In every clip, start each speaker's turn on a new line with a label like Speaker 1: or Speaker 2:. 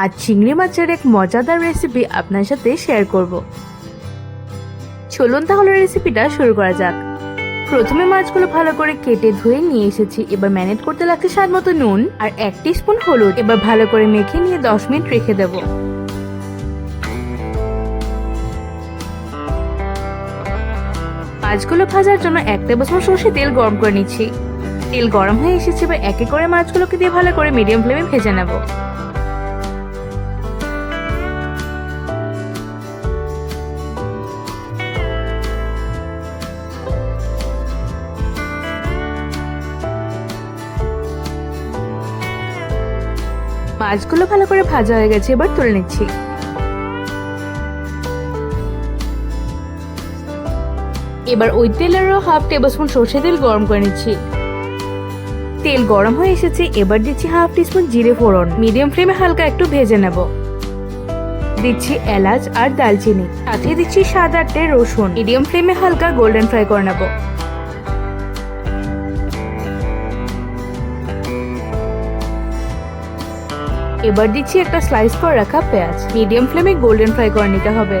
Speaker 1: আজ চিংড়ি মাছের এক মজাদার রেসিপি আপনার সাথে শেয়ার করব। চলুন তাহলে রেসিপিটা শুরু করা যাক। প্রথমে মাছগুলো ভালো করে কেটে ধুয়ে নিয়ে এসেছি। এবার ম্যানেট করতে লাগছে স্বাদ মতো নুন আর এক স্পুন হলুদ। এবার ভালো করে মেখে নিয়ে দশ মিনিট রেখে দেবো। মাছগুলো ভাজার জন্য এক টেবিল স্পুন সর্ষে তেল গরম করে নিচ্ছি। তেল গরম হয়ে এসেছে। এবার একে করে মাছগুলোকে দিয়ে ভালো করে মিডিয়াম ফ্লেমে ভেজে নেব। মাছগুলো ভালো করে ভাজা হয়ে গেছে, এবার তুলে নিচ্ছি। এবার ওই তেলেরও হাফ টেবিল স্পুন সর্ষে তেল গরম করে নিচ্ছি। তেল গরম হয়ে এসেছে, এবার দিচ্ছি হাফ টিস্পুন জিরে ফোড়ন। মিডিয়াম ফ্লেমে হালকা একটু ভেজে নেব। দিচ্ছি এলাচ আর দালচিনি সাথে দিচ্ছি সাত আটটে রসুন। মিডিয়াম ফ্লেমে হালকা গোল্ডেন ফ্রাই করে নেব। এবার দিচ্ছি একটা স্লাইস করে রাখা পেঁয়াজ। মিডিয়াম ফ্লেমে গোল্ডেন ফ্রাই করে নিতে হবে।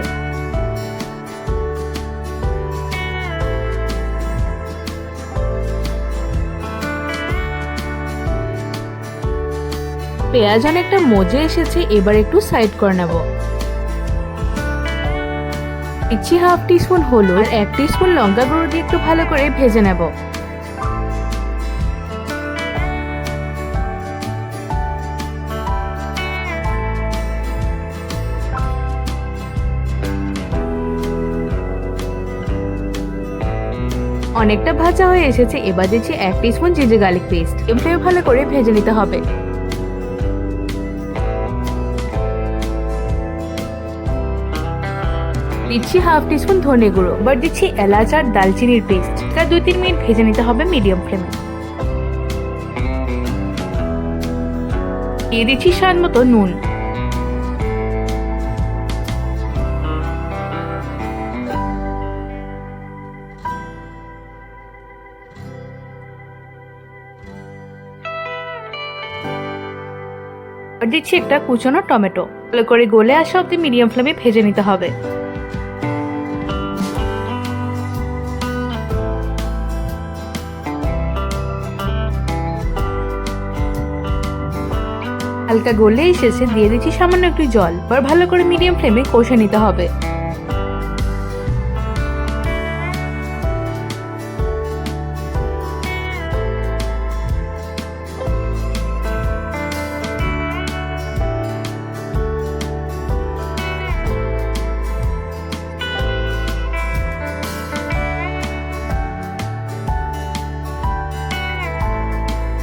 Speaker 1: পেঁয়াজ অনেকটা মজে এসেছে, এবার একটু সাইড করে নেব। দিচ্ছি হাফ টিস্পুন হলুদ এক টিস্পুন লঙ্কা গুঁড়ো দিয়ে একটু ভালো করে ভেজে নেব। অনেকটা ভাজা হয়ে এসেছে, এবার দিচ্ছি এক টিস্পুন জিঞ্জার গার্লিক পেস্ট এভাবে ভালো করে ভেজে নিতে হবে। দিচ্ছি হাফ টিস্পুন ধনে গুঁড়ো, এবার দিচ্ছি এলাচ আর দালচিনির পেস্ট তা দুই তিন মিনিট ভেজে নিতে হবে মিডিয়াম ফ্লেমে দিয়ে দিচ্ছি স্বাদ মতো নুন। দিচ্ছি একটা কুচনো টমেটো। ভালো করে গলে আসা অব্দি মিডিয়াম ফ্লেমে ভেজে নিতে হবে। হালকা গলে এসেছে দিয়ে দিচ্ছি সামান্য একটু জল। এবার ভালো করে মিডিয়াম ফ্লেমে কষে নিতে হবে।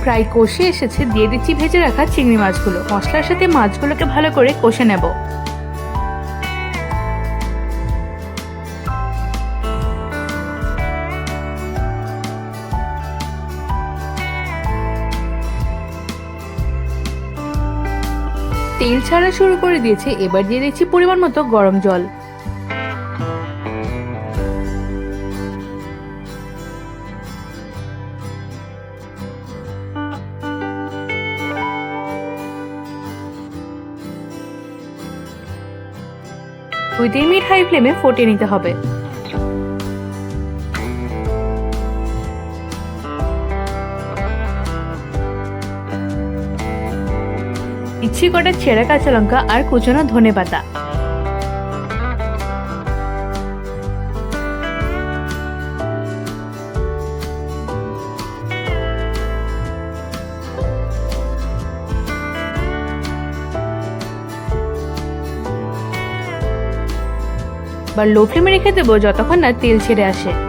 Speaker 1: প্রায় কষে এসেছে, দিয়ে দিচ্ছি ভেজে রাখা চিংড়ি মাছগুলো। মশলার সাথে মাছগুলোকে ভালো করে কষে নেব। তেল ছাড়া শুরু করে দিয়েছে, এবার দিয়ে দিচ্ছি পরিমাণ মতো গরম জল। দুই তিন মিনিট হাই ফ্লেমে ফুটিয়ে নিতে হবে। ইচ্ছে কটা ছেঁড়া কাঁচা লঙ্কা আর কুচনা ধনে পাতা। বা লো ফ্লেমে রেখে দেবো যতক্ষণ না তেল ছেড়ে আসে।